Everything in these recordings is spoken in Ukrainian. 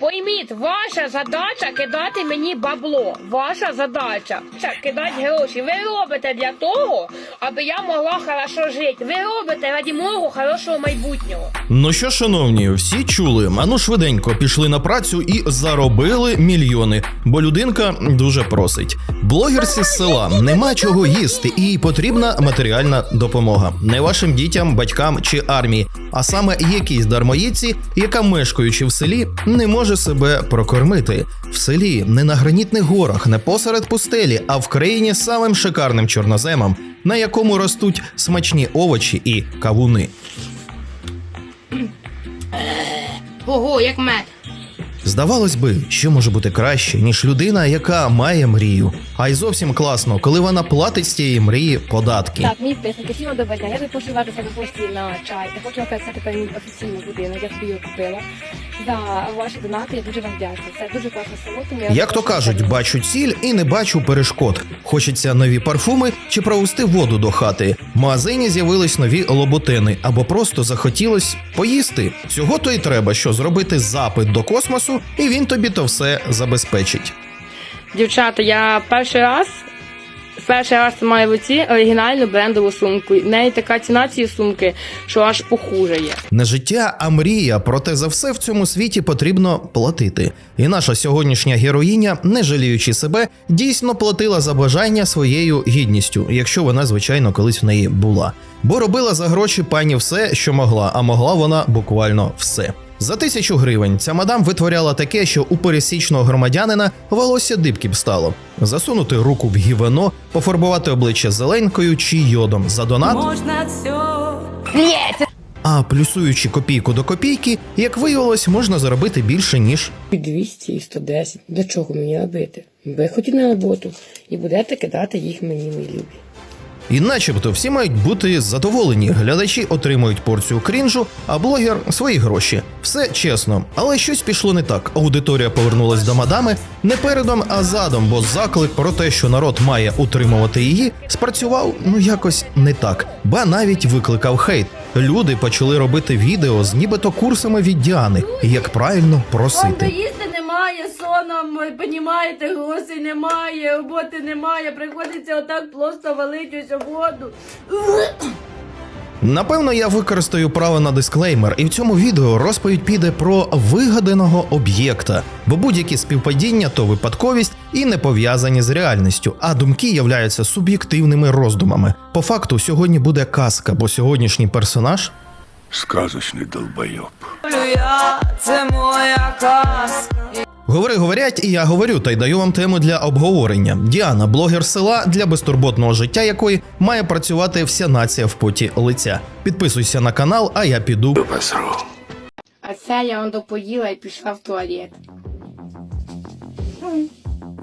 Пойміть, ваша задача кидати мені бабло. Ваша задача кидати гроші. Ви робите для того, аби я могла хорошо жити. Ви робите раді мого хорошого майбутнього. Ну що, шановні, всі чули, ану швиденько пішли на працю і заробили мільйони, бо людинка дуже просить. Блогерці з села нема чого їсти, і потрібна матеріальна допомога. Не вашим дітям, батькам чи армії, а саме якійсь дармоїдці, яка мешкаючи в селі, не може себе прокормити. В селі не на гранітних горах, не посеред пустелі, а в країні самим шикарним чорноземом, на якому ростуть смачні овочі і кавуни. Ого, як мед. Здавалось би, що може бути краще, ніж людина, яка має мрію. А й зовсім класно, коли вона платить з цієї мрії податки. Так, мій підписники, всім доброго. Я запрошую вас до себе гості на чай. Я хочу написати тепер мій офіційний будинок, я собі його купила. За ваші донати я дуже вам вдячна. Це дуже класне село, тому я Як то кажуть, бачу ціль і не бачу перешкод. Хочеться нові парфуми чи провести воду до хати. В магазині з'явились нові лоботени або просто захотілось поїсти. Цього то й треба, що зробити запит до космосу, і він тобі то все забезпечить. Дівчата, я перший раз. Перший раз маю в руці оригінальну брендову сумку. В неї така ціна цієї сумки, що аж похужає. Не життя, а мрія. Проте за все в цьому світі потрібно платити. І наша сьогоднішня героїня, не жаліючи себе, дійсно платила за бажання своєю гідністю, якщо вона, звичайно, колись в неї була. Бо робила за гроші пані все, що могла, а могла вона буквально все. За тисячу гривень ця мадам витворяла таке, що у пересічного громадянина волосся дибки б стало. Засунути руку в гівено, пофарбувати обличчя зеленкою чи йодом за донат Можна все. А плюсуючи копійку до копійки, як виявилось, можна заробити більше ніж. І 200 і 110. Для чого мені робити? Виходіть на роботу і будете кидати їх мені, мої любі. І начебто всі мають бути задоволені. Глядачі отримують порцію крінжу, а блогер свої гроші. Все чесно, але щось пішло не так. Аудиторія повернулась до мадами не передом, а задом, бо заклик про те, що народ має утримувати її, спрацював ну якось не так, ба навіть викликав хейт. Люди почали робити відео з нібито курсами від Діани, як правильно просити. Немає, соном, понімаєте, грошей немає, роботи немає, приходиться отак просто валити усю воду. Напевно, я використаю право на дисклеймер, і в цьому відео розповідь піде про вигаданого об'єкта, бо будь-які співпадіння то випадковість і не пов'язані з реальністю, а думки являються суб'єктивними роздумами. По факту, сьогодні буде казка, бо сьогоднішній персонаж Сказочный долбоеб. Я, це моя казка. Говори, говорять, і я говорю, та й даю вам тему для обговорення. Діана, блогер села, для безтурботного життя якої має працювати вся нація в поті лиця. Підписуйся на канал, а я піду. А це я он допоїла і пішла в туалет.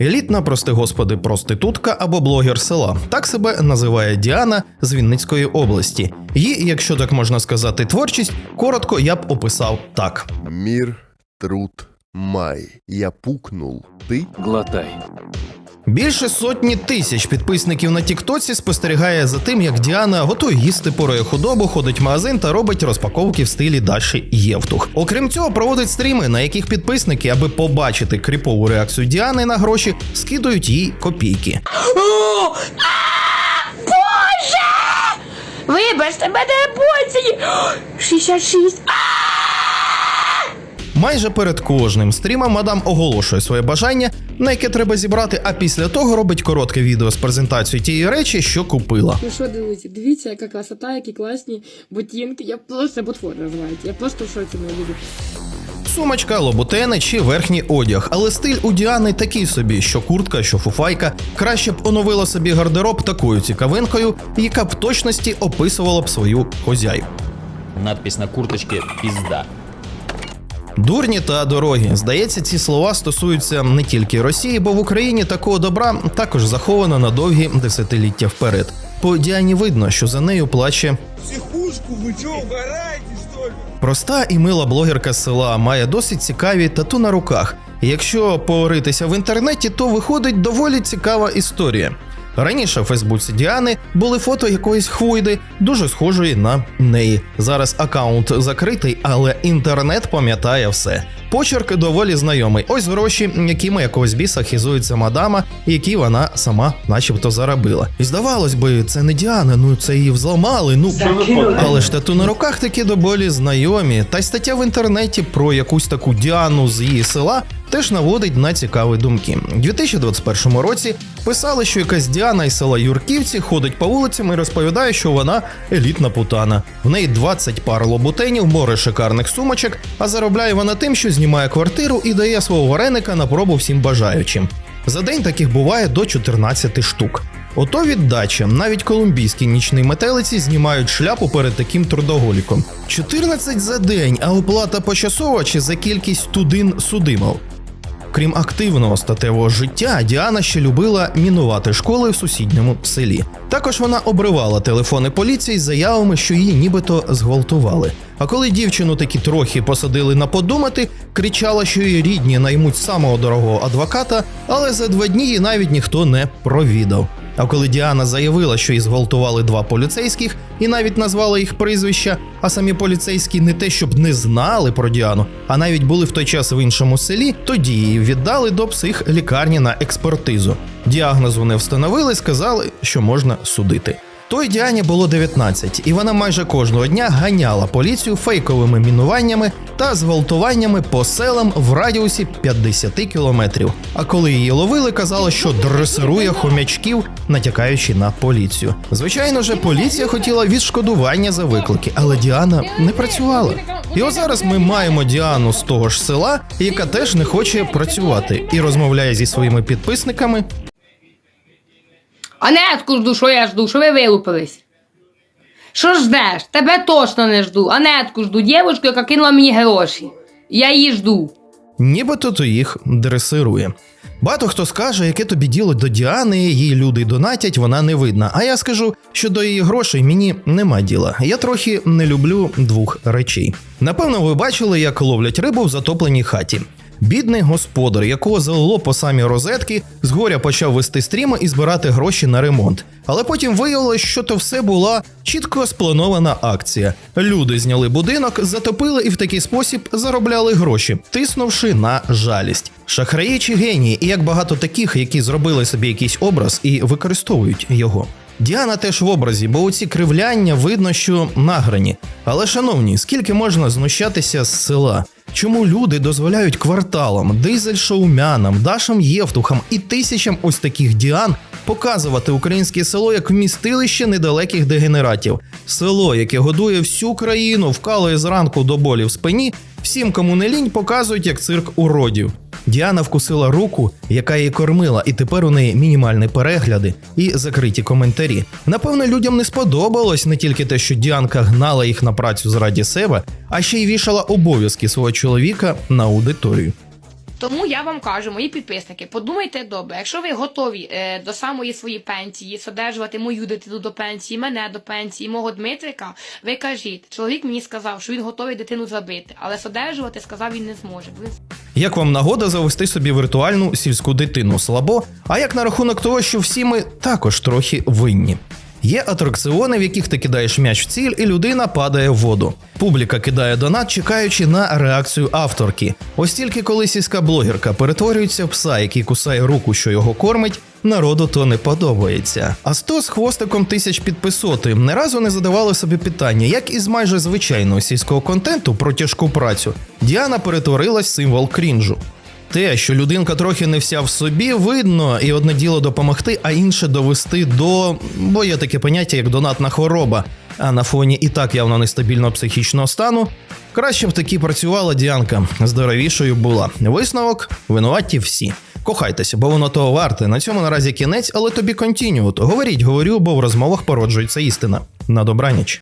Елітна, прости господи, проститутка або блогер села. Так себе називає Діана з Вінницької області. Її, якщо так можна сказати, творчість коротко я б описав так. Мир, труд, май. Я пукнул. Ты? Глотай. Більше сотні тисяч підписників на Тіктоці спостерігає за тим, як Діана готує їсти порує худобу, ходить в магазин та робить розпаковки в стилі Даші Євтух. Окрім цього, проводить стріми, на яких підписники, аби побачити кріпову реакцію Діани на гроші, скидують їй копійки. Вибачте, мене емоції! 66! Майже перед кожним стрімом мадам оголошує своє бажання, на яке треба зібрати, а після того робить коротке відео з презентацією тієї речі, що купила. Ну що, друзі, дивіться, яка красота, які класні ботинки. Я просто ботфор називається. Я просто в шоці мої люди. Сумочка, лоботени чи верхній одяг, але стиль у Діани такий собі, що куртка, що фуфайка. Краще б оновила собі гардероб такою цікавинкою, яка б в точності описувала б свою хозяйку. Надпись на курточке «Пизда». Дурні та дорогі. Здається, ці слова стосуються не тільки Росії, бо в Україні такого добра також заховано на довгі десятиліття вперед. По Діані видно, що за нею плаче Психушку, вы что, угораете, что ли? Проста і мила блогерка з села має досить цікаві тату на руках. Якщо поритися в інтернеті, то виходить доволі цікава історія. Раніше в Фейсбуці Діани були фото якоїсь хвойди, дуже схожої на неї. Зараз аккаунт закритий, але інтернет пам'ятає все. Почерк доволі знайомий. Ось гроші, якими якогось біса хизується мадама, які вона сама, начебто, заробила. І здавалось би, це не Діана, ну це її взламали. Ну але ж тату на руках такі доволі знайомі. Та й стаття в інтернеті про якусь таку Діану з її села теж наводить на цікаві думки. У 2021 році писали, що якась Діана із села Юрківці ходить по вулицям і розповідає, що вона елітна путана. В неї 20 пар лобутенів, море шикарних сумочок, а заробляє вона тим, що знімає квартиру і дає свого вареника на пробу всім бажаючим. За день таких буває до 14 штук. Ото віддача. Навіть колумбійські нічні метелиці знімають шляпу перед таким трудоголіком. 14 за день, а оплата почасова чи за кількість тудин судимов. Крім активного статевого життя, Діана ще любила мінувати школи в сусідньому селі. Також вона обривала телефони поліції з заявами, що її нібито зґвалтували. А коли дівчину таки трохи посадили на подумати, кричала, що її рідні наймуть самого дорогого адвоката, але за два дні її навіть ніхто не провідав. А коли Діана заявила, що її зґвалтували два поліцейських і навіть назвала їх прізвища, а самі поліцейські не те, щоб не знали про Діану, а навіть були в той час в іншому селі, тоді її віддали до психлікарні на експертизу. Діагноз вони встановили, сказали, що можна судити. Той Діані було 19, і вона майже кожного дня ганяла поліцію фейковими мінуваннями та зґвалтуваннями по селам в радіусі 50 кілометрів. А коли її ловили, казала, що дресирує хомячків, натякаючи на поліцію. Звичайно ж, поліція хотіла відшкодування за виклики, але Діана не працювала. І ось зараз ми маємо Діану з того ж села, яка теж не хоче працювати і розмовляє зі своїми підписниками Анетку жду, що я жду, що ви вилупились. Що ждеш? Тебе точно не жду. Анетку жду, дівчинку, яка кинула мені гроші. Я її жду. Нібито то їх дресирує. Багато хто скаже, яке тобі діло до Діани, її люди донатять, вона не видна. А я скажу, що до її грошей мені нема діла. Я трохи не люблю двох речей. Напевно, ви бачили, як ловлять рибу в затопленій хаті. Бідний господар, якого залило по самі розетки, згоря почав вести стріми і збирати гроші на ремонт. Але потім виявилось, що то все була чітко спланована акція. Люди зняли будинок, затопили і в такий спосіб заробляли гроші, тиснувши на жалість. Шахраї чи генії, і як багато таких, які зробили собі якийсь образ і використовують його. Діана теж в образі, бо у ці кривляння видно, що награні. Але, шановні, скільки можна знущатися з села? Чому люди дозволяють кварталам, дизель-шоумянам, Дашам Євтухам і тисячам ось таких діан показувати українське село як вмістилище недалеких дегенератів? Село, яке годує всю країну, вкалує зранку до болі в спині, всім, кому не лінь, показують як цирк уродів. Діана вкусила руку, яка її кормила, і тепер у неї мінімальні перегляди і закриті коментарі. Напевно, людям не сподобалось не тільки те, що Діанка гнала їх на працю заради себе, а ще й вішала обов'язки свого чоловіка на аудиторію. Тому я вам кажу, мої підписники, подумайте добре, якщо ви готові е, до самої своєї пенсії содержувати мою дитину до пенсії, мене до пенсії, мого Дмитрика, ви кажіть, чоловік мені сказав, що він готовий дитину забити, але содержувати сказав він не зможе. Як вам нагода завести собі віртуальну сільську дитину слабо? А як на рахунок того, що всі ми також трохи винні? Є атракціони, в яких ти кидаєш м'яч в ціль, і людина падає в воду. Публіка кидає донат, чекаючи на реакцію авторки. Ось тільки коли сільська блогерка перетворюється в пса, який кусає руку, що його кормить, народу то не подобається. А 100 з хвостиком тисяч підписоти не разу не задавали собі питання, як із майже звичайного сільського контенту про тяжку працю Діана перетворилась в символ крінжу. Те, що людинка трохи не вся в собі, видно, і одне діло допомогти, а інше довести до. бо є таке поняття, як донатна хвороба. А на фоні і так явно нестабільного психічного стану. Краще б таки працювала Діанка, здоровішою була. Висновок винуваті всі. Кохайтеся, бо воно того варте. На цьому наразі кінець, але тобі континювати. Говоріть, говорю, бо в розмовах породжується істина. На добраніч.